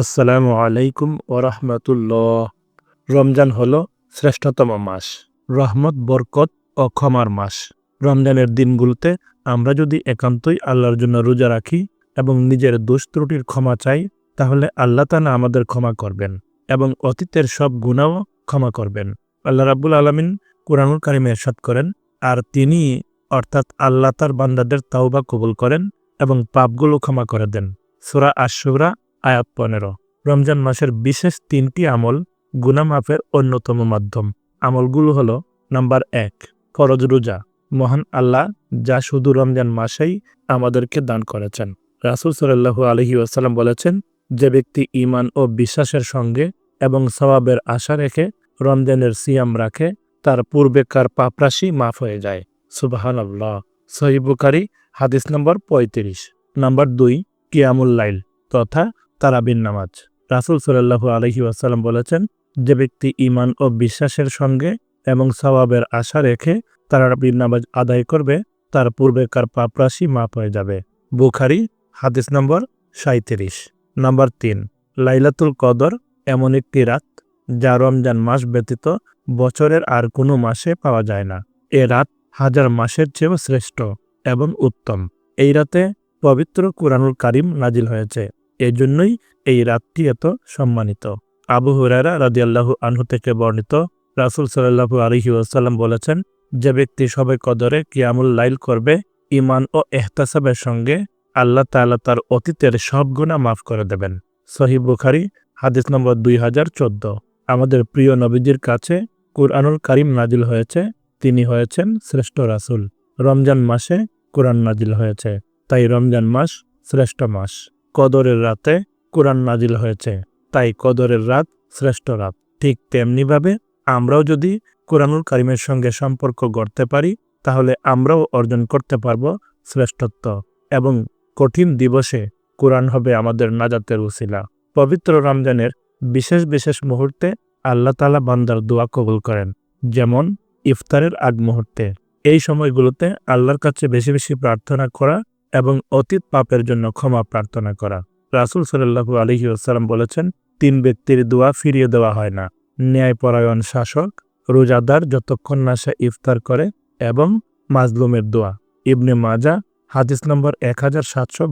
আসসালামু আলাইকুম ওরহমতুল্লাহ রমজান হল শ্রেষ্ঠতম মাস। রহমত, বরকত ও ক্ষমার মাস। রমজানের দিনগুলোতে আমরা যদি একান্তই আল্লাহর জন্য রোজা রাখি এবং নিজের দোষ ত্রুটির ক্ষমা চাই, তাহলে আল্লাহ তালা আমাদের ক্ষমা করবেন এবং অতীতের সব গুণাও ক্ষমা করবেন। আল্লাহ রাব্বুল আলমিন কোরআনুল কারিমে এরশাদ করেন, আর তিনি অর্থাৎ আল্লাহ তার বান্দাদের তাওবা কবুল করেন এবং পাপগুলো ক্ষমা করে দেন। সুরা আশুরা আয়াত পনেরো। রমজান মাসের বিশেষ তিনটি আমল গুনামাফের অন্যতম মাধ্যম। আমলগুলো হল, নাম্বার এক, ফরজ রোজা। মহান আল্লাহ যা শুধু রমজান মাসেই আমাদেরকে দান করেছেন। রাসুল সাল্লাহু আলহি আসাল্লাম বলেছেন, যে ব্যক্তি ইমান ও বিশ্বাসের সঙ্গে এবং সবাবের আশা রেখে রমজানের সিয়াম রাখে, তার পূর্বেকার পাপরাশি মাফ হয়ে যায়। সুবাহান আল্লাহ সহিবুকারী হাদিস নম্বর পঁয়ত্রিশ। নাম্বার দুই, কিয়ামুল লাইল, তথা তারাবিন নামাজ। রাসুল সাল্লাহু আলহি আসাল্লাম বলেছেন, যে ব্যক্তি ইমান ও বিশ্বাসের সঙ্গে এবং সওয়াবের আশা রেখে তারাবিন নামাজ আদায় করবে, তার পূর্বেকার পাপরাশি মাপ হয়ে যাবে। বুখারি, হাদিস নম্বর সাঁত্রিশ নাম্বার তিন, লাইলাতুল কদর এমন একটি রাত, যা রমজান মাস ব্যতীত বছরের আর কোনো মাসে পাওয়া যায় না। এ রাত হাজার মাসের চেয়েও শ্রেষ্ঠ এবং উত্তম। এই রাতে পবিত্র কুরআনুল কারিম নাজিল হয়েছে। এজন্যই এই রাতটি এত সম্মানিত। আবু হুরারা রাদিয়াল্লাহু আনহু থেকে বর্ণিত, রাসুল সাল্লাহু আলহি ওয়াসাল্লাম বলেছেন, যে ব্যক্তি সবে কদরে কিয়ামুল লাইল করবে ইমান ও এহতাসাবের সঙ্গে আল্লাহ তাআলা তার অতীতের সব গুণা মাফ করে দেবেন। সহি বুখারি, হাদিস নম্বর দুই হাজার চোদ্দ। আমাদের প্রিয় নবীজির কাছে কুরআনুল কারিম নাজিল হয়েছে, তিনি হয়েছেন শ্রেষ্ঠ রাসুল। রমজান মাসে কোরআন নাজিল হয়েছে, তাই রমজান মাস শ্রেষ্ঠ মাস। কদরের রাতে কোরআন নাজিল হয়েছে। তাই কদরের রাত শ্রেষ্ঠ রাত। ঠিক তেমনিভাবে আমরাও যদি কোরআনুল কারিমের সঙ্গে সম্পর্ক গড়তে পারি, তাহলে আমরাও অর্জন করতে পারব শ্রেষ্ঠত্ব এবং কঠিন দিবসে কোরআন হবে আমাদের নাজাতের উসিলা। পবিত্র রমজানের বিশেষ বিশেষ মুহূর্তে আল্লাহ তালা বান্দার দোয়া কবুল করেন, যেমন ইফতারের আগ মুহূর্তে। এই সময়গুলোতে আল্লাহর কাছে বেশি বেশি প্রার্থনা করা এবং অতীত পাপের জন্য ক্ষমা প্রার্থনা করা। রাসুল সাল্লাহু আলহি আসসালাম বলেছেন, তিন ব্যক্তির দোয়া ফিরিয়ে দেওয়া হয় না। ন্যায়পরায়ণ শাসক, রোজাদার যতক্ষণ না সে ইফতার করে এবং মাজলুমের দোয়া। ইবনে মাজা, হাদিস নম্বর এক হাজার সাতশো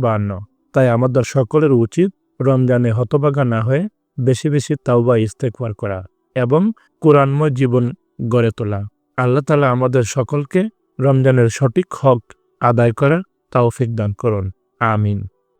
তাই আমাদের সকলের উচিত রমজানে হতবাগা না হয়ে বেশি বেশি তাওবা ইস্তেকবার করা এবং কোরআনময় জীবন গড়ে তোলা। আল্লাহ তালা আমাদের সকলকে রমজানের সঠিক হক আদায় করার তৌফিক দান করুন। আমিন।